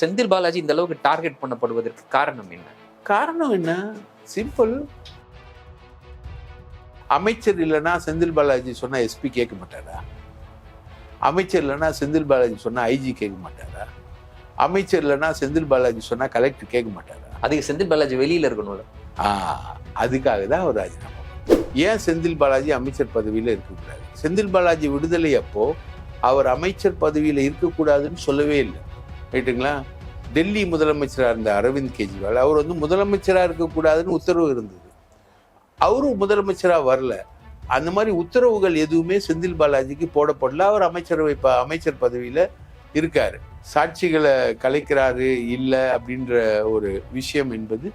செந்தில் பாலாஜி இந்த அளவுக்கு டார்கெட் பண்ணப்படுவதற்கு காரணம் என்ன? காரணம் என்ன? சிம்பிள் அமைச்சர் இல்லைன்னா செந்தில் பாலாஜி சொன்னா எஸ்பி கேட்க மாட்டாரா? அமைச்சர் இல்லைன்னா செந்தில் பாலாஜி சொன்னா ஐஜி கேட்க மாட்டாரா? அமைச்சர் இல்லைன்னா செந்தில் பாலாஜி சொன்னா கலெக்டர் கேட்க மாட்டாரா? அதுக்கு செந்தில் பாலாஜி வெளியில இருக்கணும்ல. ஆ அதுக்காக தான் அவர் ராஜினாமா. ஏன் செந்தில் பாலாஜி அமைச்சர் பதவியில இருக்கக்கூடாது? செந்தில் பாலாஜி விடுதலை அப்போ அவர் அமைச்சர் பதவியில இருக்கக்கூடாதுன்னு சொல்லவே இல்லை. ரைட்டுங்களா டெல்லி முதலமைச்சராக இருந்த அரவிந்த் கெஜ்ரிவால் அவர் வந்து முதலமைச்சராக இருக்கக்கூடாதுன்னு உத்தரவு இருந்தது. அவரும் முதலமைச்சராக வரல. அந்த மாதிரி உத்தரவுகள் எதுவுமே செந்தில் பாலாஜிக்கு போடப்படல. அவர் அமைச்சரவை ப அமைச்சர் பதவியில் இருக்கார். சாட்சிகளை கலைக்கிறாரு இல்லை அப்படின்ற ஒரு விஷயம் என்பது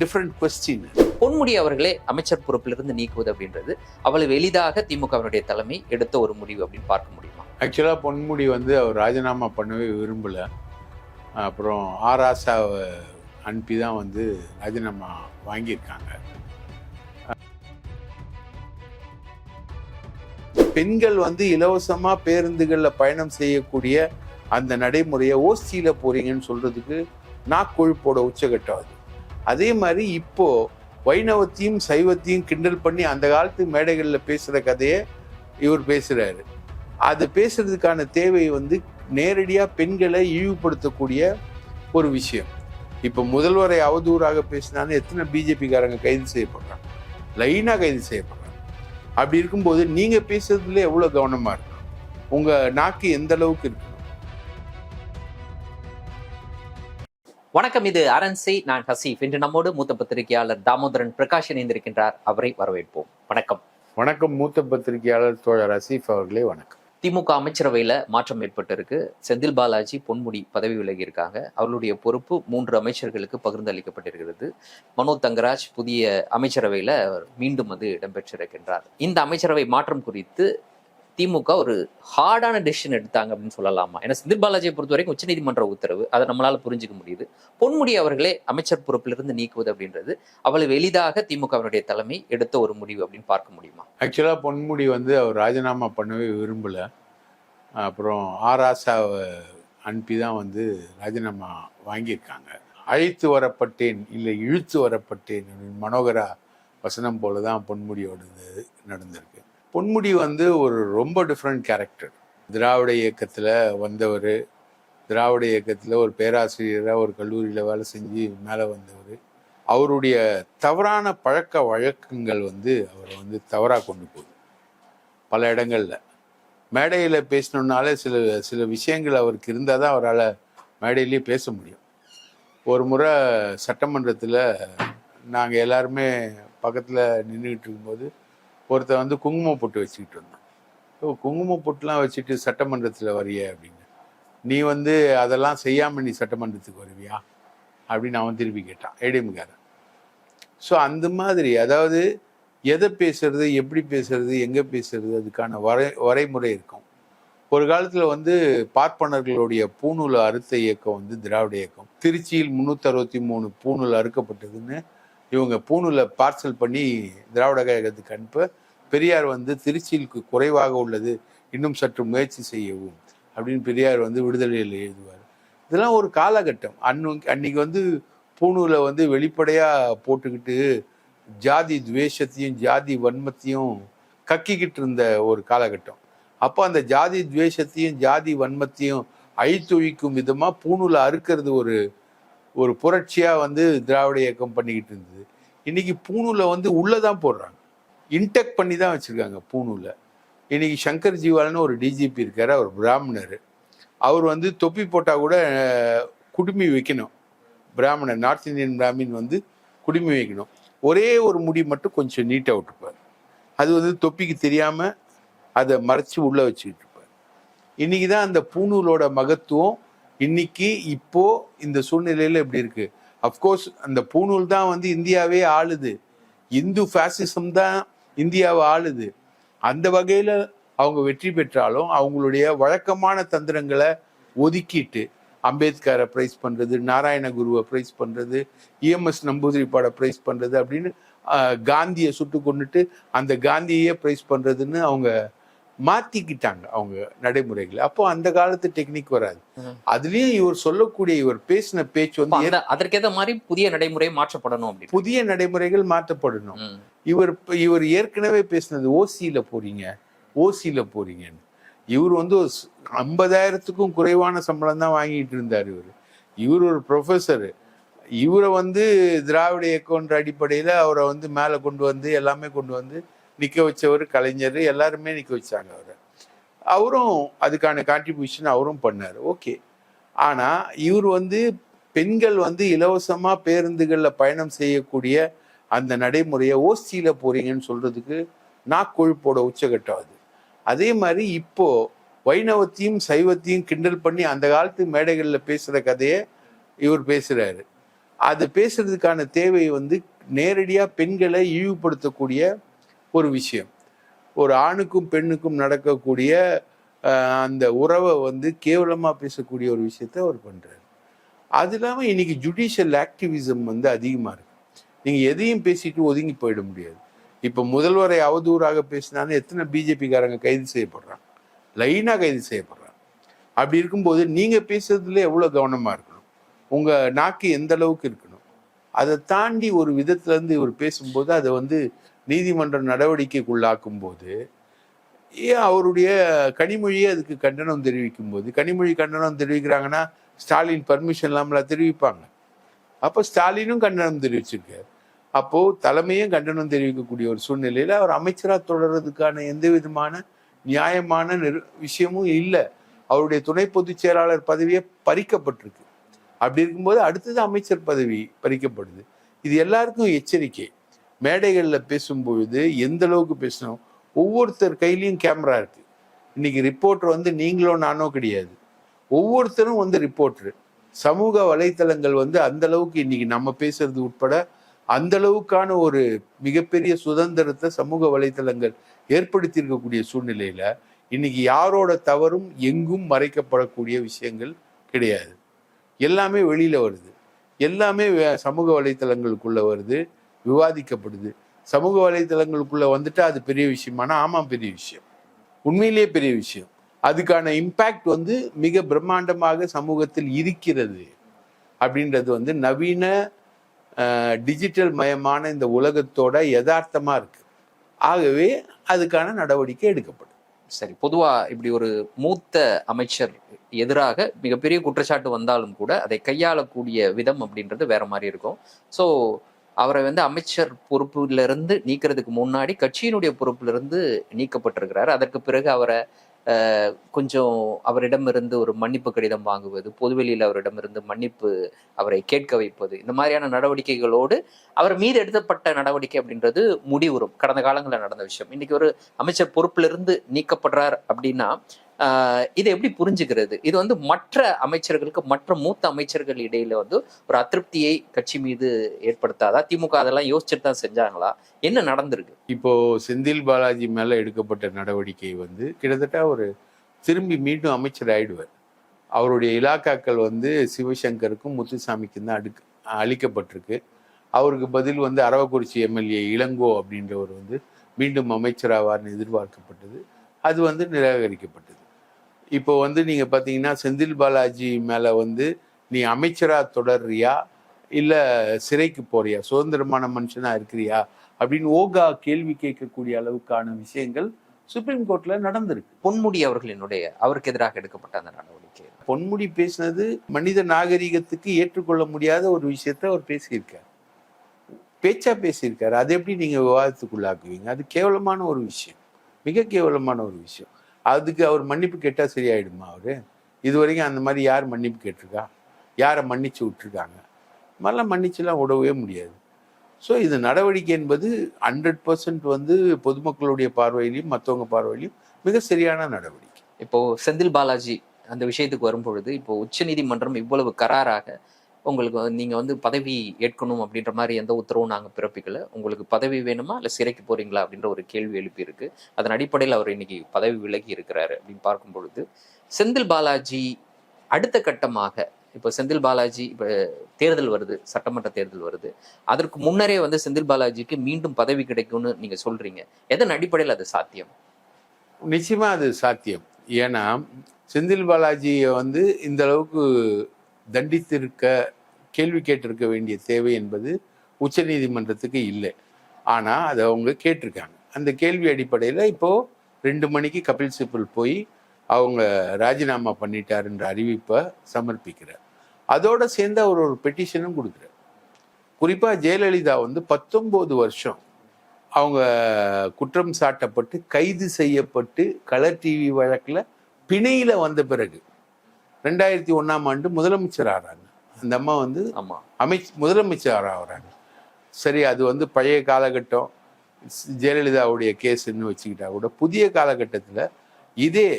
டிஃப்ரெண்ட் கொஸ்டின் பொன்முடி அவர்களே அமைச்சர் பொறுப்பிலிருந்து நீக்குவது அப்படின்றது அவ்வளவு எளிதாக திமுகவினுடைய தலைமை எடுத்த ஒரு முடிவு அப்படின்னு பார்க்க முடியுமா? ஆக்சுவலாக பொன்முடி வந்து அவர் ராஜினாமா பண்ணவே விரும்பலை. அப்புறம் ஆராசாவை அனுப்பி தான் வந்து ராஜினாமா வாங்கியிருக்காங்க. பெண்கள் வந்து இலவசமாக பேருந்துகளில் பயணம் செய்யக்கூடிய அந்த நடைமுறையை ஓசியில் போகிறீங்கன்னு சொல்கிறதுக்கு சொல்றதுக்கு நாக்கொழுப்போட உச்சகட்டம் அது. அதே மாதிரி இப்போது வைணவத்தையும் சைவத்தையும் கிண்டல் பண்ணி அந்த காலத்து மேடைகளில் பேசுகிற கதையை இவர் பேசுகிறாரு அது பேசுறதுக்கான தேவை வந்து நேரடியா பெண்களை இழிவுபடுத்தக்கூடிய ஒரு விஷயம். இப்போ முதல்வரை அவதூறாக பேசினாலும் எத்தனை பிஜேபிக்காரங்க கைது செய்யப்படுறாங்க? லைனா கைது செய்யப்படுறாங்க. அப்படி இருக்கும்போது நீங்க பேசுறதுல எவ்வளவு கவனமா இருக்கணும்? உங்க நாக்கு எந்த அளவுக்கு இருக்கணும்? வணக்கம் இது அரண்சை நான் ஹசீஃப் இன்று நம்மோடு மூத்த பத்திரிகையாளர் தாமோதரன் பிரகாஷ் இணைந்திருக்கின்றார். அவரை வரவேற்போம். வணக்கம். வணக்கம் மூத்த பத்திரிகையாளர் தோழர் அசீஃப் அவர்களே வணக்கம். திமுக அமைச்சரவையில் மாற்றம் ஏற்பட்டிருக்கு. செந்தில் பாலாஜி பொன்முடி பதவி விலகி இருக்காங்க அவர்களுடைய பொறுப்பு மூன்று அமைச்சர்களுக்கு பகிர்ந்து அளிக்கப்பட்டிருக்கிறது. மனோ தங்கராஜ் புதிய அமைச்சரவையில் மீண்டும் அது இடம்பெற்றிருக்கின்றார். இந்த அமைச்சரவை மாற்றம் குறித்து திமுக ஒரு ஹார்டான டெசிஷன் எடுத்தாங்க அப்படின்னு சொல்லலாமா? ஏன்னா செந்தில் பாலாஜியை பொறுத்த வரைக்கும் உச்சநீதிமன்ற உத்தரவு. அதை நம்மளால புரிஞ்சுக்க முடியுது. பொன்முடி அவர்களே அமைச்சர் பொறுப்பிலிருந்து நீக்குவது அப்படின்றது அவ்வளவு எளிதாக திமுகவினுடைய தலைமை எடுத்த ஒரு முடிவு அப்படின்னு பார்க்க முடியுமா? ஆக்சுவலாக பொன்முடி வந்து அவர் ராஜினாமா பண்ணவே விரும்பலை. அப்புறம் ஆராசாவை அனுப்பி தான் வந்து ராஜினாமா வாங்கியிருக்காங்க. அழைத்து வரப்பட்டேன் இல்லை இழுத்து வரப்பட்டேன் மனோகரா வசனம் போல தான் பொன்முடியோடது நடந்திருக்கு. பொன்முடி வந்து ஒரு ரொம்ப டிஃப்ரெண்ட் கேரக்டர் திராவிட இயக்கத்தில் வந்தவர். திராவிட இயக்கத்தில் ஒரு பேராசிரியராக ஒரு கல்லூரியில் வேலை செஞ்சு மேலே வந்தவர். அவருடைய தவறான பழக்க வழக்கங்கள் வந்து அவரை வந்து தவறாக கொண்டு போகுது. பல இடங்களில். மேடையில் பேசணுன்னாலே சில சில விஷயங்கள் அவருக்கு இருந்தால் தான் அவரால் மேடையிலேயே பேச முடியும். ஒரு முறை சட்டமன்றத்தில் நாங்கள் எல்லாருமே பக்கத்தில் நின்றுக்கிட்டு இருக்கும்போது ஒருத்தர் வந்து குங்கும பொட்டு வச்சுக்கிட்டு இருந்தான். ஓ குங்கும பொட்டுலாம் வச்சுட்டு சட்டமன்றத்தில் வரிய அப்படின்னு. நீ வந்து அதெல்லாம் செய்யாமல் நீ சட்டமன்றத்துக்கு வருவியா? அப்படின்னு அவன் திருப்பி கேட்டான் ஏடிஎம்காரன். ஸோ அந்த மாதிரி அதாவது எதை பேசுறது எப்படி பேசுறது எங்கே பேசுறது அதுக்கான வரை வரைமுறை இருக்கும். ஒரு காலத்தில் வந்து பார்ப்பனர்களுடைய பூணூல் அறுத்த இயக்கம் வந்து திராவிட இயக்கம். திருச்சியில் முந்நூற்றி அறுபத்தி மூணு பூணூல் அறுக்கப்பட்டதுன்னு இவங்க பூணூலை பார்சல் பண்ணி திராவிட கழகத்துக்கு அனுப்ப. பெரியார் வந்து திருச்சியில் குறைவாக உள்ளது. இன்னும் சற்று முயற்சி செய்யவும் அப்படின்னு பெரியார் வந்து விடுதலையில் எழுதுவார். இதெல்லாம் ஒரு காலகட்டம். அன்னு அன்னைக்கு வந்து பூணூலை வந்து வெளிப்படையாக போட்டுக்கிட்டு ஜாதி துவேஷத்தையும் ஜாதி வன்மத்தையும் கக்கிக்கிட்டு இருந்த ஒரு காலகட்டம். அப்போ அந்த ஜாதி துவேஷத்தையும் ஜாதி வன்மத்தையும் அழித்தொழிக்கும் விதமாக பூணூலை அறுக்கிறது ஒரு ஒரு புரட்சியாக வந்து திராவிட இயக்கம் பண்ணிக்கிட்டு இருந்தது. இன்றைக்கி பூணூலை வந்து உள்ளே தான் போடுறாங்க. இன்டெக்ட் பண்ணி தான் வச்சுருக்காங்க பூணூலை இன்றைக்கி சங்கர் ஜிவால்னு ஒரு டிஜிபி இருக்கார் அவர் பிராமணர். அவர் வந்து தொப்பி போட்டால் கூட குடுமி வைக்கணும். பிராமணர் நார்த் இந்தியன் பிராமின் வந்து குடுமி வைக்கணும். ஒரே ஒரு முடி மட்டும் கொஞ்சம் நீட்டாக விட்டுப்பார். அது வந்து தொப்பிக்கு தெரியாமல் அதை மறைச்சி உள்ளே வச்சுக்கிட்டு இருப்பார். இன்றைக்கி தான் அந்த பூணூலோட மகத்துவம் இன்னைக்கு இப்போ இந்த சூழ்நிலையில் எப்படி இருக்கு? அஃப்கோர்ஸ் அந்த பூணூல் தான் வந்து இந்தியாவே ஆளுது. இந்து ஃபேசிசம் தான் இந்தியாவை ஆளுது. அந்த வகையில் அவங்க வெற்றி பெற்றாலும் அவங்களுடைய வழக்கமான தந்திரங்களை ஒதுக்கிட்டு அம்பேத்கரை ப்ரைஸ் பண்ணுறது நாராயணகுருவை ப்ரைஸ் பண்ணுறது இஎம்எஸ் நம்பூதிரிப்பாடை ப்ரைஸ் பண்ணுறது அப்படின்னு காந்தியை சுட்டு கொண்டுட்டு அந்த காந்தியையே ப்ரைஸ் பண்ணுறதுன்னு அவங்க மாத்திக்கிட்டாங்க அவங்க நடைமுறைகளை. அப்போ அந்த காலத்து டெக்னிக் வராது. அதுலயும் இவர் சொல்லக்கூடிய இவர் பேசின பேச்சு வந்து அதற்கேத்த மாதிரி புதிய நடைமுறை மாற்றப்படணும் புதிய நடைமுறைகள் மாற்றப்படணும். இவர் இவர் ஏற்கனவே பேசினது ஓசியில போறீங்க ஓசியில போறீங்கன்னு. இவர் வந்து ஒரு ஐம்பதாயிரத்துக்கும் குறைவான சம்பளம் தான் வாங்கிட்டு இருந்தார் இவர். இவர் ஒரு ப்ரொஃபஸர் இவரை வந்து திராவிட இயக்கம்ன்ற அடிப்படையில் அவரை வந்து மேலே கொண்டு வந்து எல்லாமே கொண்டு வந்து நிற்க வச்சவர் கலைஞர் எல்லாருமே நிற்க வச்சாங்க அவரை. அவரும் அதுக்கான கான்ட்ரிபியூஷன் அவரும் பண்ணார். ஓகே ஆனால் இவர் வந்து பெண்கள் வந்து இலவசமாக பேருந்துகளில் பயணம் செய்யக்கூடிய அந்த நடைமுறையை ஓசியில் போகிறீங்கன்னு சொல்கிறதுக்கு நாக்கொழுப்போட உச்சகட்டம் அது. அதே மாதிரி இப்போது வைணவத்தையும் சைவத்தையும் கிண்டல் பண்ணி அந்த காலத்து மேடைகளில் பேசுகிற கதையை இவர் பேசுகிறாரு அது பேசுறதுக்கான தேவை வந்து நேரடியாக பெண்களை இழிவுபடுத்தக்கூடிய ஒரு விஷயம். ஒரு ஆணுக்கும் பெண்ணுக்கும் நடக்கக்கூடிய அந்த உறவை வந்து கேவலமாக பேசக்கூடிய ஒரு விஷயத்த அவர் பண்ணுறாரு அது இல்லாமல் இன்னைக்கு ஜுடிஷியல் ஆக்டிவிசம் வந்து அதிகமாக இருக்குது நீங்கள் எதையும் பேசிட்டு ஒதுங்கி போயிட முடியாது. இப்போ முதல்வரை அவதூறாக பேசினாலும் எத்தனை பிஜேபிக்காரங்க கைது செய்யப்படுறாங்க? லைனாக கைது செய்யப்படுறாங்க. அப்படி இருக்கும்போது நீங்கள் பேசுறதுல எவ்வளோ கவனமாக இருக்கணும்? உங்கள் நாக்கு எந்த அளவுக்கு இருக்கணும்? அதை தாண்டி ஒரு விதத்துல இருந்து இவர் பேசும்போது அதை வந்து நீதிமன்ற நடவடிக்கைக்குள்ளாக்கும் போது ஏன் அவருடைய கனிமொழியே அதுக்கு கண்டனம் தெரிவிக்கும் போது கனிமொழி கண்டனம் தெரிவிக்கிறாங்கன்னா ஸ்டாலின் பர்மிஷன் இல்லாமல தெரிவிப்பாங்க. அப்போ ஸ்டாலினும் கண்டனம் தெரிவிச்சிருக்காரு. அப்போ தலைமையும் கண்டனம் தெரிவிக்கக்கூடிய ஒரு சூழ்நிலையில அவர் அமைச்சராக தொடர்றதுக்கான எந்த விதமான நியாயமான நிரு விஷயமும் இல்லை. அவருடைய துணை பொதுச் செயலாளர் பதவியே பறிக்கப்பட்டிருக்கு. அப்படி இருக்கும்போது அடுத்தது அமைச்சர் பதவி பறிக்கப்படுது. இது எல்லாருக்கும் எச்சரிக்கை. மேடைகளில் பேசும்பொழுது எந்த அளவுக்கு பேசணும்? ஒவ்வொருத்தர் கையிலையும் கேமரா இருக்கு. இன்னைக்கு ரிப்போர்ட்டர் வந்து நீங்களோ நானோ கிடையாது. ஒவ்வொருத்தரும் வந்து ரிப்போர்ட்ரு சமூக வலைத்தளங்கள் வந்து அந்த அளவுக்கு இன்னைக்கு நம்ம பேசுறது உட்பட அந்த அளவுக்கான ஒரு மிகப்பெரிய சுதந்திரத்தை சமூக வலைத்தளங்கள் ஏற்படுத்தி இருக்கக்கூடிய சூழ்நிலையில இன்னைக்கு யாரோட தவறும் எங்கும் மறைக்கப்படக்கூடிய விஷயங்கள் கிடையாது. எல்லாமே வெளியில் வருது. எல்லாமே சமூக வலைத்தளங்களுக்குள்ளே வருது விவாதிக்கப்படுது. சமூக வலைத்தளங்களுக்குள்ளே வந்துட்டு அது பெரிய விஷயமானா ஆமாம் பெரிய விஷயம். உண்மையிலேயே பெரிய விஷயம். அதுக்கான இம்பேக்ட் வந்து மிக பிரம்மாண்டமாக சமூகத்தில் இருக்கிறது அப்படின்றது வந்து நவீன டிஜிட்டல் மயமான இந்த உலகத்தோட யதார்த்தமாக இருக்குது ஆகவே அதுக்கான நடவடிக்கை எடுக்கப்படும். சரி பொதுவாக இப்படி ஒரு மூத்த அமைச்சர் எதிராக மிகப்பெரிய குற்றச்சாட்டு வந்தாலும் கூட அதை கையாளக்கூடிய விதம் அப்படின்றது வேற மாதிரி இருக்கும். ஸோ அவரை வந்து அமைச்சர் பொறுப்பிலிருந்து நீக்கிறதுக்கு முன்னாடி கட்சியினுடைய பொறுப்பிலிருந்து நீக்கப்பட்டிருக்கிறார். அதற்கு பிறகு அவரை கொஞ்சம் அவரிடமிருந்து ஒரு மன்னிப்பு கடிதம் வாங்குவது பொதுவெளியில் அவரிடமிருந்து மன்னிப்பு அவரை கேட்க வைப்பது இந்த மாதிரியான நடவடிக்கைகளோடு அவர் மீது எடுத்தப்பட்ட நடவடிக்கை அப்படின்றது முடிவுறும். கடந்த காலங்களில் நடந்த விஷயம். இன்னைக்கு ஒரு அமைச்சர் பொறுப்பிலிருந்து நீக்கப்படுறார் அப்படின்னா இதை எப்படி புரிஞ்சுக்கிறது? இது வந்து மற்ற அமைச்சர்களுக்கு மற்ற மூத்த அமைச்சர்கள் இடையில வந்து ஒரு அதிருப்தியை கட்சி மீது ஏற்படுத்தாதா? திமுக அதெல்லாம் யோசிச்சுட்டு தான் செஞ்சாங்களா? என்ன நடந்திருக்கு? இப்போ செந்தில் பாலாஜி மேல எடுக்கப்பட்ட நடவடிக்கை வந்து கிட்டத்தட்ட ஒரு திரும்பி மீண்டும் அமைச்சர் ஆயிடுவார். அவருடைய இலாக்காக்கள் வந்து சிவசங்கருக்கும் முத்துசாமிக்கும் தான் அடுக்கு அளிக்கப்பட்டிருக்கு. அவருக்கு பதில் வந்து அரவக்குறிச்சி எம்எல்ஏ இளங்கோ அப்படின்றவர் வந்து மீண்டும் அமைச்சராவார்னு எதிர்பார்க்கப்பட்டது. அது வந்து நிராகரிக்கப்பட்டது. இப்போ வந்து நீங்க பாத்தீங்கன்னா செந்தில் பாலாஜி மேல வந்து நீ அமைச்சரா தொடர்றியா? இல்ல சிறைக்கு போறியா? சுதந்திரமான மனுஷனா இருக்கிறியா? அப்படின்னு ஓகா கேள்வி கேட்கக்கூடிய அளவுக்கான விஷயங்கள் சுப்ரீம் கோர்ட்ல நடந்திருக்கு. பொன்முடி அவர்களினுடைய அவருக்கு எதிராக எடுக்கப்பட்ட அந்த நடவடிக்கை. பொன்முடி பேசினது மனித நாகரிகத்துக்கு ஏற்றுக்கொள்ள முடியாத ஒரு விஷயத்த அவர் பேசியிருக்கார். பேச்சா பேசியிருக்காரு. அதை எப்படி நீங்க விவாதத்துக்குள்ளாக்குவீங்க? அது கேவலமான ஒரு விஷயம். மிக கேவலமான ஒரு விஷயம். அதுக்கு அவர் மன்னிப்பு கேட்டால் சரியாயிடுமா அவர்? இது வரைக்கும் அந்த மாதிரி யார் மன்னிப்பு கேட்டிருக்கா? யாரை மன்னிச்சு விட்டுருக்காங்க? மாதிரிலாம் மன்னிச்சுலாம் விடவே முடியாது. ஸோ இது நடவடிக்கை என்பது ஹண்ட்ரட் பர்சன்ட் வந்து பொதுமக்களுடைய பார்வையிலையும் மற்றவங்க பார்வையிலையும் மிக சரியான நடவடிக்கை. இப்போ செந்தில் பாலாஜி அந்த விஷயத்துக்கு வரும்பொழுது இப்போ உச்சநீதிமன்றம் இவ்வளவு கராராக உங்களுக்கு நீங்கள் வந்து பதவி ஏற்கணும் அப்படின்ற மாதிரி எந்த உத்தரவும் நாங்கள் பிறப்பிக்கலை. உங்களுக்கு பதவி வேணுமா இல்லை சிறைக்கு போகிறீங்களா அப்படின்ற ஒரு கேள்வி எழுப்பியிருக்கு. அதன் அடிப்படையில் அவர் இன்னைக்கு பதவி விலகி இருக்கிறாரு அப்படின்னு பார்க்கும் பொழுது செந்தில் பாலாஜி அடுத்த கட்டமாக இப்போ செந்தில் பாலாஜி இப்போ தேர்தல் வருது சட்டமன்ற தேர்தல் வருது. அதற்கு முன்னரே வந்து செந்தில் பாலாஜிக்கு மீண்டும் பதவி கிடைக்கும்னு நீங்கள் சொல்கிறீங்க எதன் அடிப்படையில் அது சாத்தியம்? நிச்சயமாக அது சாத்தியம். ஏன்னா செந்தில் பாலாஜியை வந்து இந்த அளவுக்கு தண்டித்திருக்க கேள்வி கேட்டிருக்க வேண்டிய தேவை என்பது உச்சநீதிமன்றத்துக்கு இல்லை. ஆனால் அதை அவங்க கேட்டிருக்காங்க. அந்த கேள்வி அடிப்படையில் இப்போது ரெண்டு மணிக்கு கபில் சிப்பில் போய் அவங்க ராஜினாமா பண்ணிட்டாருன்ற அறிவிப்பை சமர்ப்பிக்கிறார். அதோடு சேர்ந்து அவர் ஒரு பெட்டிஷனும் கொடுக்குறார். குறிப்பாக ஜெயலலிதா வந்து பத்தொம்போது வருஷம் அவங்க குற்றம் சாட்டப்பட்டு கைது செய்யப்பட்டு கலர் டிவி வழக்கில் பிணையில் வந்த பிறகு ரெண்டாயிரத்தி ஒண்ணாம் ஆண்டு முதலமைச்சர் ஆறாங்க. அந்த அம்மா வந்து ஆமா. அமைச் முதலமைச்சர் ஆகிறாங்க சரி அது வந்து பழைய காலகட்டம். ஜெயலலிதாவுடைய கேஸ்ன்னு வச்சுக்கிட்டா கூட புதிய காலகட்டத்தில் இதே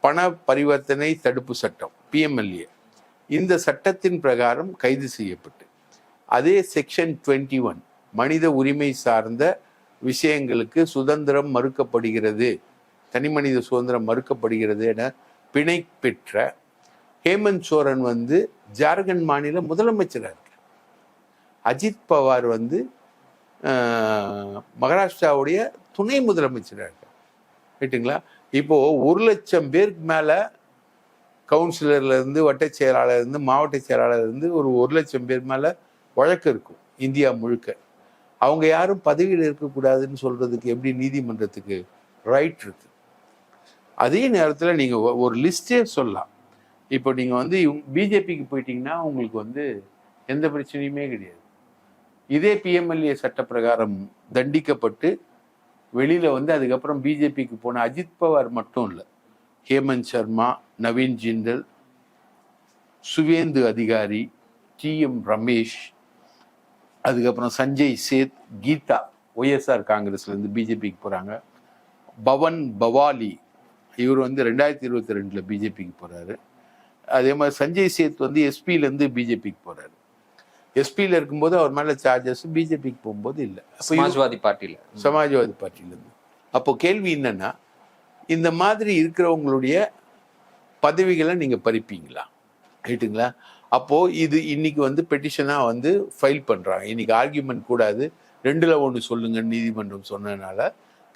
பண பரிவர்த்தனை தடுப்பு சட்டம் பிஎம்எல்ஏ இந்த சட்டத்தின் பிரகாரம் கைது செய்யப்பட்டு அதே செக்ஷன் 21 ஒன் மனித உரிமை சார்ந்த விஷயங்களுக்கு சுதந்திரம் மறுக்கப்படுகிறது. தனிமனித சுதந்திரம் மறுக்கப்படுகிறது என பிணை பெற்ற ஹேமந்த் சோரன் வந்து ஜார்க்கண்ட் மாநில முதலமைச்சராக இருக்கார். அஜித் பவார் வந்து மகாராஷ்டிராவுடைய துணை முதலமைச்சராக இருக்கார். ரைட்டுங்களா இப்போது ஒரு லட்சம் பேருக்கு மேலே கவுன்சிலர்லேருந்து வட்ட செயலாளர்லேருந்து இருந்து மாவட்ட செயலாளர்லேருந்து ஒரு ஒரு லட்சம் பேர் மேலே வழக்கு இருக்கும் இந்தியா முழுக்க. அவங்க யாரும் பதவியில் இருக்கக்கூடாதுன்னு சொல்கிறதுக்கு எப்படி நீதிமன்றத்துக்கு ரைட் இருக்கு? அதே நேரத்தில் நீங்கள் ஒரு லிஸ்ட்டே சொல்லலாம். இப்போ நீங்கள் வந்து பிஜேபிக்கு போயிட்டீங்கன்னா உங்களுக்கு வந்து எந்த பிரச்சனையுமே கிடையாது. இதே பிஎம்எல்ஏ சட்ட பிரகாரம் தண்டிக்கப்பட்டு வெளியில் வந்து அதுக்கப்புறம் பிஜேபிக்கு போன அஜித் பவார் மட்டும் இல்லை. ஹேமந்த் சர்மா நவீன் ஜிண்டல் சுவேந்து அதிகாரி டி எம் ரமேஷ் அதுக்கப்புறம் சஞ்சய் சேத் கீதா ஒய்எஸ்ஆர் காங்கிரஸ்லேருந்து பிஜேபிக்கு போகிறாங்க பவன் பவாலி இவர் வந்து ரெண்டாயிரத்தி இருபத்தி ரெண்டுல பிஜேபிக்கு போறாரு. அதே மாதிரி சஞ்சய் சேத் வந்து எஸ்பில இருந்து பிஜேபிக்கு போறாரு. எஸ்பியில் இருக்கும்போது அவர் மேல சார்ஜஸ் பிஜேபிக்கு போகும்போது இல்லை. சமாஜ்வாதி பார்ட்டியில சமாஜ்வாதி பார்ட்டியிலேருந்து அப்போ கேள்வி என்னன்னா இந்த மாதிரி இருக்கிறவங்களுடைய பதவிகளை நீங்க பறிப்பீங்களா? ரைட்டுங்களா அப்போ இது இன்னைக்கு வந்து பெட்டிஷனா வந்து ஃபைல் பண்றாங்க. இன்னைக்கு ஆர்கியூமெண்ட் கூடாது. ரெண்டுல ஒன்று சொல்லுங்க நீதிமன்றம் சொன்னதுனால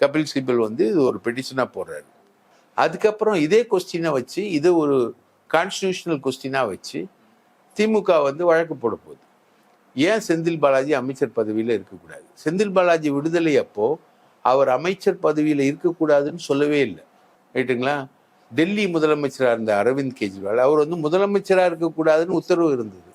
கபில் சிபல் வந்து இது ஒரு பெட்டிஷனா போடுறாரு. அதுக்கப்புறம் இதே கொஸ்டினை வச்சு இதை ஒரு கான்ஸ்டியூஷனல் கொஸ்டினாக வச்சு திமுக வந்து வழக்கு போட போகுது. ஏன் செந்தில் பாலாஜி அமைச்சர் பதவியில் இருக்கக்கூடாது? செந்தில் பாலாஜி விடுதலை அப்போ அவர் அமைச்சர் பதவியில் இருக்கக்கூடாதுன்னு சொல்லவே இல்லை. ரைட்டுங்களா டெல்லி முதலமைச்சராக இருந்த அரவிந்த் கெஜ்ரிவால் அவர் வந்து முதலமைச்சராக இருக்கக்கூடாதுன்னு உத்தரவு இருந்தது.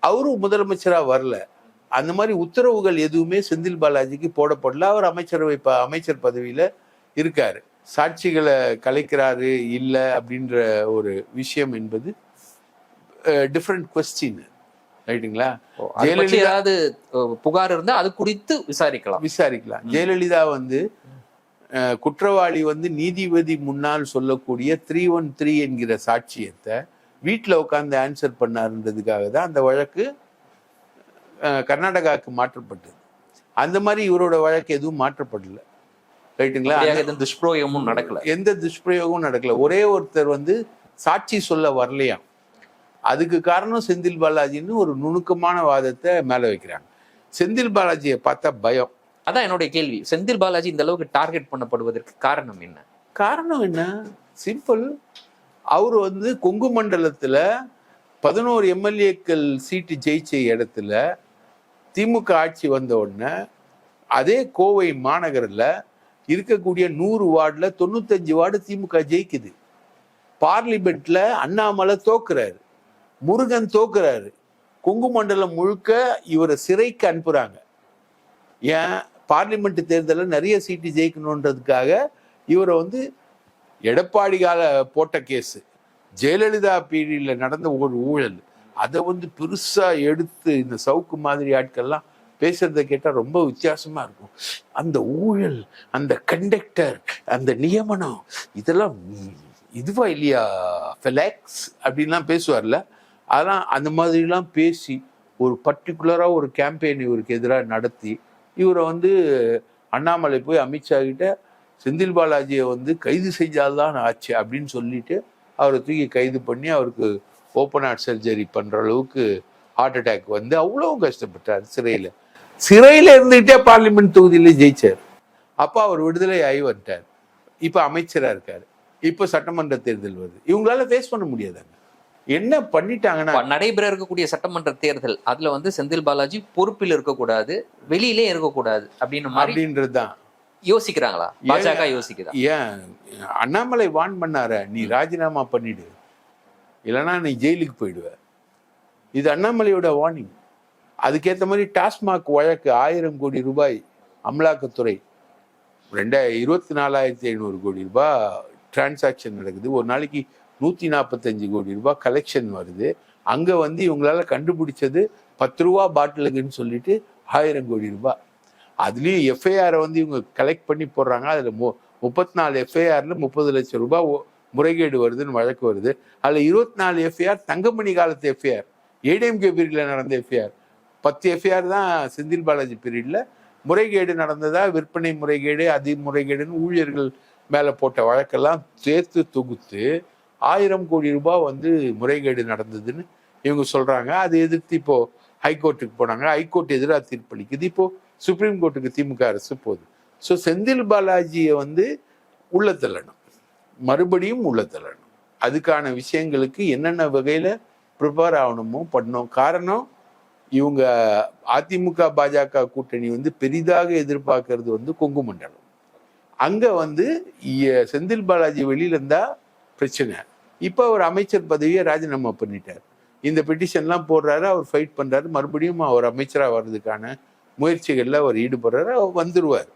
அவரும் முதலமைச்சராக வரல. அந்த மாதிரி உத்தரவுகள் எதுவுமே செந்தில் பாலாஜிக்கு போடப்படல. அவர் அமைச்சரவை ப அமைச்சர் பதவியில் இருக்காரு. சாட்சிகளை கலைக்கிறாரு இல்லை அப்படின்ற ஒரு விஷயம் என்பது டிஃப்ரெண்ட் கொஸ்டின் ரைட்டுங்களா? ஏதாவது அஹ், புகார் இருந்தா அது குறித்து விசாரிக்கலாம். விசாரிக்கலாம். ஜெயலலிதா வந்து குற்றவாளி வந்து நீதிபதி முன்னால் சொல்லக்கூடிய த்ரீ ஒன் த்ரீ என்கிற சாட்சியத்தை வீட்டில் உட்காந்து ஆன்சர் பண்ணாருன்றதுக்காக தான் அந்த வழக்கு கர்நாடகாவுக்கு மாற்றப்பட்டது. அந்த மாதிரி இவரோட வழக்கு எதுவும் மாற்றப்படல. ரைட்டுங்களா எதுவும் துஷ்பிரயோகமும் நடக்கல. எந்த துஷ்பிரயோகமும் நடக்கல. ஒரே ஒருத்தர் வந்து சாட்சி சொல்ல வரலையாம் அதுக்கு காரணம் செந்தில் பாலாஜின்னு ஒரு நுணுக்கமான வாதத்தை மேல வைக்கிறாங்க. செந்தில் பாலாஜியை பார்த்தா பயம். அதான் என்னுடைய கேள்வி. செந்தில் பாலாஜி இந்த அளவுக்கு டார்கெட் பண்ணப்படுவதற்கு காரணம் என்ன? காரணம் என்ன? சிம்பிள் அவர் வந்து கொங்கு மண்டலத்துல பதினோரு எம்எல்ஏக்கள் சீட்டு ஜெயிச்ச இடத்துல திமுக ஆட்சி வந்த உடனே அதே கோவை மாநகரில் இருக்கக்கூடிய நூறு வார்டில் தொண்ணூத்தஞ்சு வார்டு திமுக ஜெயிக்குது. பார்லிமெண்ட்ல அண்ணாமலை தோக்குறாரு. முருகன் தோக்குறாரு. கொங்கு மண்டலம் முழுக்க இவரை சிறைக்கு அனுப்புறாங்க. ஏன்? பார்லிமெண்ட் தேர்தலில் நிறைய சீட்டு ஜெயிக்கணுன்றதுக்காக இவரை வந்து எடப்பாடி கால போட்ட கேஸு. ஜெயலலிதா பீரியட்ல நடந்த ஒரு ஊழல். அதை வந்து பெருசாக எடுத்து இந்த சவுக்கு மாதிரி ஆட்கள்லாம் பேசுறத கேட்டால் ரொம்ப வித்தியாசமா இருக்கும். அந்த ஊழல் அந்த கண்டக்டர் அந்த நியமனம் இதெல்லாம் இதுவா இல்லையா ஃபெலாக்ஸ் அப்படின்லாம் பேசுவார்ல. அதெல்லாம் அந்த மாதிரிலாம் பேசி ஒரு பர்டிகுலராக ஒரு கேம்பெயின் இவருக்கு எதிராக நடத்தி இவரை வந்து அண்ணாமலை போய் அமித்ஷா கிட்ட செந்தில் பாலாஜியை வந்து கைது செஞ்சால்தான் ஆச்சு அப்படின்னு சொல்லிட்டு அவரை தூக்கி கைது பண்ணி அவருக்கு ஓப்பன் ஹார்ட் சர்ஜரி பண்ணுற அளவுக்கு ஹார்ட் அட்டாக் வந்து அவ்வளோ கஷ்டப்பட்டார் சிறையில். சிறையில இருந்துகிட்டே பார்லிமெண்ட் தொகுதியில ஜெயிச்சார். அப்ப அவர் விடுதலை ஆகி வந்துட்டார். இப்ப அமைச்சரா இருக்காரு. இப்ப சட்டமன்ற தேர்தல் வருது. இவங்களால ஃபேஸ் பண்ண முடியாதாங்க என்ன பண்ணிட்டாங்கன்னா நடைபெற இருக்கக்கூடிய சட்டமன்ற தேர்தல் அதுல வந்து செந்தில் பாலாஜி பொறுப்பில் இருக்கக்கூடாது வெளியிலே இருக்கக்கூடாது அப்படின்னு மாதிரி அப்படின்றதுதான். யோசிக்கிறாங்களா? பாஜக யோசிக்குதா? ஏன்? அண்ணாமலை வான் பண்ணார. நீ ராஜினாமா பண்ணிடு. இல்லைன்னா நீ ஜெயிலுக்கு போயிடுவ. இது அண்ணாமலையோட வார்னிங் அதுக்கேற்ற மாதிரி டாஸ்மாக் வழக்கு ஆயிரம் கோடி ரூபாய் அமலாக்கத்துறை. ரெண்டாயிரம் இருபத்தி நாலாயிரத்தி ஐநூறு கோடி ரூபாய் டிரான்சாக்ஷன் நடக்குது. ஒரு நாளைக்கு நூற்றி நாற்பத்தஞ்சு கோடி ரூபாய் கலெக்ஷன் வருது. அங்கே வந்து இவங்களால கண்டுபிடிச்சது பத்து ரூபா பாட்டிலுக்குன்னு சொல்லிட்டு ஆயிரம் கோடி ரூபாய் அதுலேயும் எஃப்ஐஆரை வந்து இவங்க கலெக்ட் பண்ணி போடுறாங்க. அதில் மு முப்பத்தி நாலு எஃப்ஐஆரில் முப்பது லட்சம் ரூபாய் முறைகேடு வருதுன்னு வழக்கு வருது. அதில் இருபத்தி நாலு எஃப்ஐஆர் தங்கமணி காலத்து எஃப்ஐஆர் ஏடிஎம்கே பிரிவில் நடந்த எஃப்ஐஆர் பத்து எஃப்ஐஆர் தான் செந்தில் பாலாஜி பீரியடில் முறைகேடு நடந்ததா? விற்பனை முறைகேடு அதி முறைகேடுன்னு ஊழியர்கள் மேலே போட்ட வழக்கெல்லாம் சேர்த்து தொகுத்து ஆயிரம் கோடி ரூபாய் வந்து முறைகேடு நடந்ததுன்னு இவங்க சொல்கிறாங்க அதை எதிர்த்து இப்போ ஹைகோர்ட்டுக்கு போனாங்க. ஹைகோர்ட் எதிராக தீர்ப்பளிக்குது இப்போது சுப்ரீம் கோர்ட்டுக்கு திமுக அரசு போகுது. ஸோ செந்தில் பாலாஜியை வந்து உள்ள தள்ளணும். மறுபடியும் உள்ள தள்ளணும். அதுக்கான விஷயங்களுக்கு என்னென்ன வகையில் ப்ரிப்பேர் ஆகணுமோ பண்ணணும். காரணம் இவங்க அதிமுக பாஜக கூட்டணி வந்து பெரிதாக எதிர்பார்க்கறது வந்து கொங்கு மண்டலம். அங்க வந்து இ- செந்தில் பாலாஜி வெளியில இருந்தா பிரச்சனை. இப்போ அவர் அமைச்சர் பதவியை ராஜினாமா பண்ணிட்டார். இந்த பெட்டிஷன்லாம் போடுறாரு அவர் ஃபைட் பண்றாரு. மறுபடியும் அவர் அமைச்சரா வர்றதுக்கான முயற்சிகள்ல அவர் ஈடுபடுறாரு அவர் வந்துருவார்.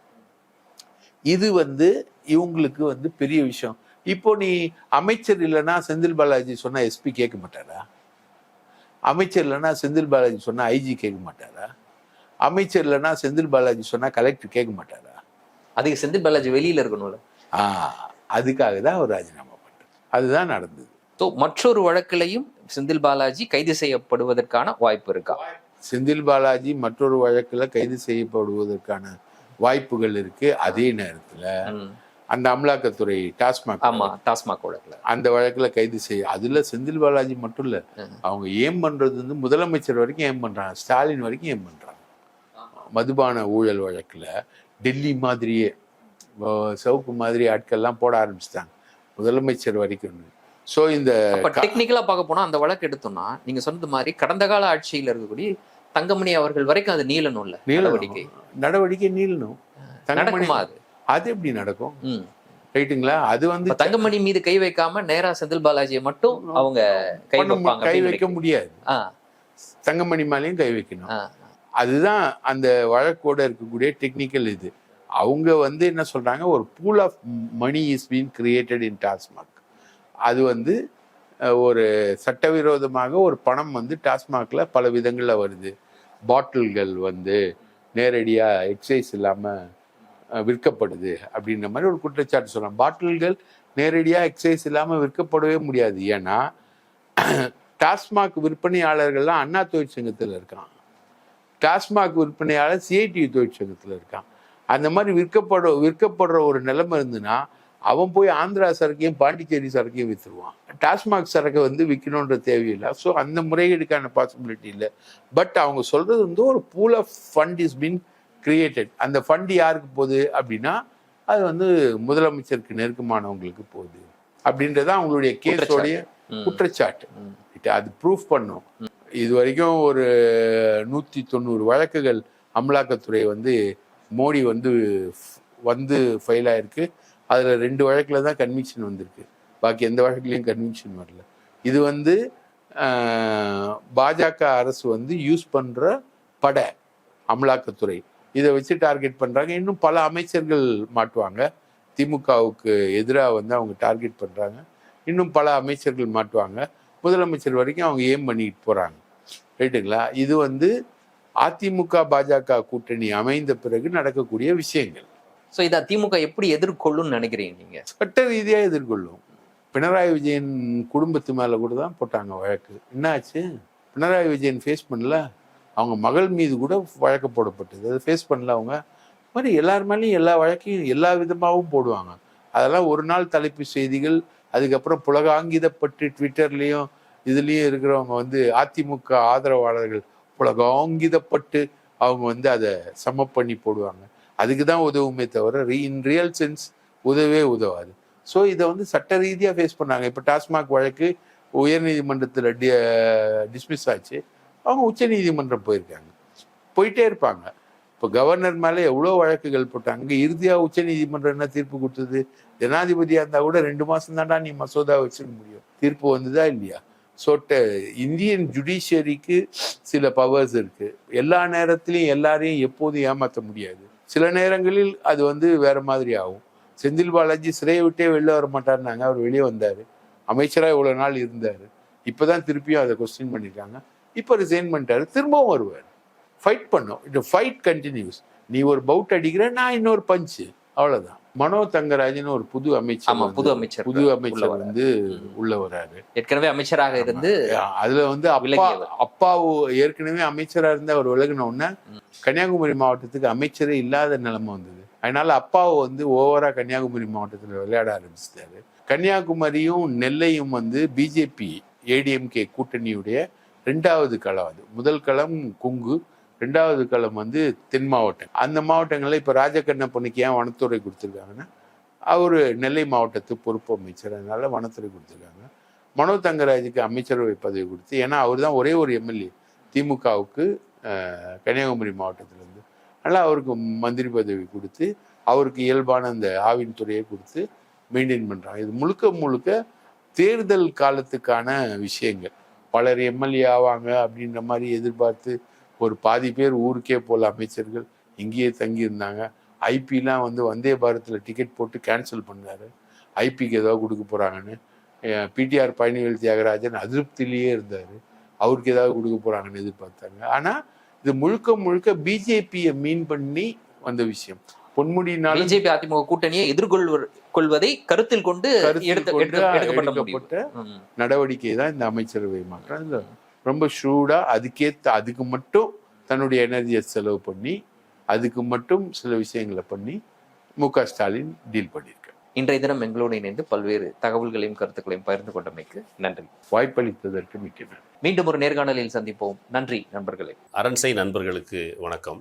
இது வந்து இவங்களுக்கு வந்து பெரிய விஷயம். இப்போ நீ அமைச்சர் இல்லைன்னா செந்தில் பாலாஜி சொன்னா எஸ்பி கேட்க மாட்டாரா? அமைச்சர் இல்லைன்னா செந்தில் பாலாஜி சொன்னா ஐஜி கேட்க மாட்டாரா? அமைச்சர் இல்லைன்னா செந்தில் பாலாஜி சொன்னா கலெக்டர் கேட்க மாட்டாரா? அதுக்கு செந்தில் பாலாஜி வெளியில இருக்கணும்ல. ஆ அதுக்காக தான் அவர் ராஜினாமா பண்றாரு அதுதான் நடந்தது. ஸோ மற்றொரு வழக்கிலையும் செந்தில் பாலாஜி கைது செய்யப்படுவதற்கான வாய்ப்பு இருக்கா? செந்தில் பாலாஜி மற்றொரு வழக்குல கைது செய்யப்படுவதற்கான வாய்ப்புகள் இருக்கு. அதே நேரத்துல. அந்த அமலாக்கத்துறை டாஸ்மாக் ஆமா டாஸ்மாக் வழக்குல. அந்த வழக்குல கைது செய்ய அதுல செந்தில் பாலாஜி மட்டும் இல்ல. அவங்க ஏம் பண்றது வந்து முதலமைச்சர் வரைக்கும் ஏம் பண்றாங்க ஸ்டாலின் வரைக்கும் ஏம் பண்றாங்க. மதுபான ஊழல் வழக்குல டெல்லி மாதிரியே சிவப்பு மாதிரி ஆட்கள்லாம் போட ஆரம்பிச்சிட்டாங்க முதலமைச்சர் வரைக்கும். ஸோ இந்த அப்ப டெக்னிக்கலா பார்க்க போனா அந்த வழக்கு எடுத்தோம்னா நீங்க சொன்னது மாதிரி கடந்த கால ஆட்சியில் இருக்கக்கூடிய தங்கமணி அவர்கள் வரைக்கும் அது நீளணும். நடவடிக்கை. நடவடிக்கை நீளணும் தங்கமணி அது? அது எப்படி நடக்கும். ரைட்டுங்களா அது வந்து தங்கமணி மீது கை வைக்காம நேரா செந்தில் பாலாஜியை மட்டும் அவங்க கை கை வைக்க. முடியாது. தங்கமணி மேலேயும் கை வைக்கணும். அதுதான் அந்த வழக்கோட இருக்கக்கூடிய டெக்னிக்கல் இது. அவங்க வந்து என்ன சொல்றாங்க? ஒரு pool of money is been created in TASMAC அது வந்து ஒரு சட்டவிரோதமாக ஒரு பணம் வந்து டாஸ்மாக்ல பல விதங்கள்ல வருது. பாட்டில்கள் வந்து நேரடியா எக்ஸைஸ் இல்லாம அஹ், விற்கப்படுது அப்படின்ற மாதிரி ஒரு குற்றச்சாட்டு சொல்கிறான் பாட்டில்கள் நேரடியாக எக்ஸைஸ் இல்லாமல் விற்கப்படவே முடியாது. ஏன்னா டாஸ்மாக் விற்பனையாளர்கள்லாம் அண்ணா தொழிற்சங்கத்தில் இருக்கான். டாஸ்மாக் விற்பனையாளர் சிஐடி தொழிற்சங்கத்தில் இருக்கான். அந்த மாதிரி விற்கப்பட விற்கப்படுற ஒரு நிலைமை இருந்துன்னா அவன் போய் ஆந்திரா சரக்கையும் பாண்டிச்சேரி சரக்கையும் விற்றுருவான் டாஸ்மாக் சரக்கை வந்து விற்கணுன்ற தேவையில்லை. ஸோ அந்த முறைகேடுக்கான பாசிபிலிட்டி இல்லை. பட் அவங்க சொல்கிறது வந்து ஒரு pool of fund is been created அந்த ஃபண்ட் யாருக்கு போகுது அப்படின்னா அது வந்து முதலமைச்சருக்கு நெருக்கமானவங்களுக்கு போகுது. அப்படின்றது அவங்களுடைய கேஸோடைய. குற்றச்சாட்டு. அது ப்ரூஃப் பண்ணும். இது வரைக்கும் ஒரு நூத்தி தொண்ணூறு வழக்குகள் அமலாக்கத்துறை வந்து மோடி வந்து வந்து ஃபைல் ஆயிருக்கு. அதுல ரெண்டு வழக்குல தான் கன்விக்ஷன் வந்திருக்கு. பாக்கி எந்த வழக்குலையும் கன்விக்ஷன் வரல. இது வந்து பாஜக அரசு வந்து யூஸ் பண்ற பட அமலாக்கத்துறை. இதை வச்சு டார்கெட் பண்றாங்க. இன்னும் பல அமைச்சர்கள் மாட்டுவாங்க. திமுகவுக்கு எதிராக வந்து அவங்க டார்கெட் பண்றாங்க. இன்னும் பல அமைச்சர்கள் மாட்டுவாங்க. முதலமைச்சர் வரைக்கும் அவங்க ஏம் பண்ணிட்டு போறாங்க. ரைட்டுங்களா இது வந்து அதிமுக பாஜக கூட்டணி அமைந்த பிறகு நடக்கக்கூடிய விஷயங்கள். சோ இத திமுக எப்படி எதிர்கொள்ளும்னு நினைக்கிறீங்க நீங்க? சட்ட ரீதியா எதிர்கொள்ளும். பினராயி விஜயன் குடும்பத்து மேல கூட தான் போட்டாங்க வழக்கு. என்னாச்சு? பினராயி விஜயன் ஃபேஸ் பண்ணல? அவங்க மகள் மீது கூட வழக்கு போடப்பட்டது. அதை ஃபேஸ் பண்ணல அவங்க. இது மாதிரி எல்லார் மேலேயும் எல்லா வழக்கையும் எல்லா விதமாகவும் போடுவாங்க. அதெல்லாம் ஒரு நாள் தலைப்பு செய்திகள் அதுக்கப்புறம் புலகாங்கிதப்பட்டு ட்விட்டர்லேயும் இதுலேயும் இருக்கிறவங்க வந்து அதிமுக ஆதரவாளர்கள் புலகாங்கிதப்பட்டு அவங்க வந்து அதை சம பண்ணி போடுவாங்க. அதுக்கு தான் உதவுமே தவிர இன் ரியல் சென்ஸ் உதவே உதவாது. ஸோ இதை வந்து சட்ட ரீதியாக ஃபேஸ் பண்ணாங்க. இப்போ டாஸ்மாக் வழக்கு உயர்நீதிமன்றத்தில் டி டிஸ்மிஸ் ஆச்சு. அவங்க உச்சநீதிமன்றம் போயிருக்காங்க. போயிட்டே இருப்பாங்க. இப்போ கவர்னர் மேலே எவ்வளோ வழக்குகள் போட்டாங்க இங்கே இறுதியாக உச்சநீதிமன்றம் என்ன தீர்ப்பு கொடுத்தது? ஜனாதிபதியாக இருந்தால் கூட ரெண்டு மாதம் தாண்டா நீ மசோதா வச்சுக்க முடியும். தீர்ப்பு வந்ததா இல்லையா? ஸோ இந்தியன் ஜுடிஷியரிக்கு சில பவர்ஸ் இருக்குது எல்லா நேரத்திலையும் எல்லாரையும் எப்போதும் ஏமாற்ற முடியாது. சில நேரங்களில் அது வந்து வேற மாதிரி ஆகும். செந்தில் பாலாஜி சிறையை விட்டே வெளில வர மாட்டாருனாங்க அவர் வெளியே வந்தார். அமைச்சராக இவ்வளோ நாள் இருந்தார். இப்போ தான் திருப்பியும் அதை கொஸ்டின் பண்ணியிருக்காங்க இப்போ ரிசைன் பண்ணிட்டாரு திரும்பவும் வருவார். ஃபைட் பண்ணோம். இந்த ஃபைட் கண்டினியூஸ் நீ ஒரு பவுட் அடிக்கிற நான் இன்னொரு பஞ்சு அவ்வளவுதான். மனோ தங்கராஜன் ஒரு புது அமைச்சர் புது அமைச்சர் புது அமைச்சர். வந்து உள்ள வராரு. ஏற்கனவே அமைச்சராக இருந்து அதுல வந்து அப்பா விலகியவர். அப்பா ஏற்கனவே அமைச்சரா இருந்து அவர் விலகின உடனே கன்னியாகுமரி மாவட்டத்துக்கு அமைச்சரே இல்லாத நிலைமை வந்தது. அதனால அப்பாவை வந்து ஓவரா கன்னியாகுமரி மாவட்டத்துல விளையாட ஆரம்பிச்சிட்டாரு. கன்னியாகுமரியும் நெல்லையும் வந்து பிஜேபி ஏடிஎம்கே கூட்டணியுடைய ரெண்டாவது களம் அது. முதல் களம் குங்கு ரெண்டாவது களம் வந்து தென் மாவட்டம் அந்த மாவட்டங்களில் இப்போ ராஜகண்ணப்பனுக்கு ஏன் வனத்துறை கொடுத்துருக்காங்கன்னா அவர் நெல்லை மாவட்டத்து பொறுப்பு அமைச்சர். அதனால் வனத்துறை கொடுத்துருக்காங்க. மனோ தங்கராஜுக்கு அமைச்சரவை பதவி கொடுத்து ஏன்னா அவர் தான் ஒரே ஒரு எம்எல்ஏ. திமுகவுக்கு கன்னியாகுமரி மாவட்டத்திலேருந்து. அதனால் அவருக்கு மந்திரி பதவி கொடுத்து அவருக்கு இயல்பான அந்த ஆவின் துறையை கொடுத்து மெயின்டைன் பண்ணுறாங்க இது முழுக்க முழுக்க தேர்தல் காலத்துக்கான விஷயங்கள். பலர் எம்எல்ஏ ஆவாங்க அப்படின்ற மாதிரி எதிர்பார்த்து ஒரு பாதி பேர் ஊருக்கே போல அமைச்சர்கள். இங்கேயே தங்கியிருந்தாங்க. ஐபிலாம் வந்து வந்தே பாரத்தில் டிக்கெட் போட்டு கேன்சல் பண்ணாரு. ஐபிக்கு ஏதாவது கொடுக்க போகிறாங்கன்னு பிடிஆர் பழனிவேல் தியாகராஜன் அதிருப்தியிலேயே இருந்தார். அவருக்கு ஏதாவது கொடுக்க போகிறாங்கன்னு எதிர்பார்த்தாங்க. ஆனால் இது முழுக்க முழுக்க பிஜேபியை மீன் பண்ணி வந்த விஷயம். பொன்முடினாலும் பிஜேபி அதிமுக கூட்டணியை எதிர்கொள்வர் கொள்வதை கருத்தில் கொண்டு எடுக்கப்பட்ட. நடவடிக்கை தான் இந்த அமைச்சரவை மாற்றம். ரொம்ப ஷூடா அதுக்கேத்த அதுக்கு மட்டும் தன்னுடைய எனர்ஜியை செலவு பண்ணி அதுக்கு மட்டும் சில விஷயங்களை பண்ணி மு க ஸ்டாலின் டீல் பண்ணியிருக்காரு. இன்றைய தினம் எங்களோடு இணைந்து பல்வேறு தகவல்களையும் கருத்துக்களையும் பகிர்ந்து கொண்டமைக்கு நன்றி. வாய்ப்பளித்ததற்கு மிக்க நன்றி. மீண்டும் ஒரு நேர்காணலில் சந்திப்போம். நன்றி நண்பர்களே. அரண்சை நண்பர்களுக்கு வணக்கம்.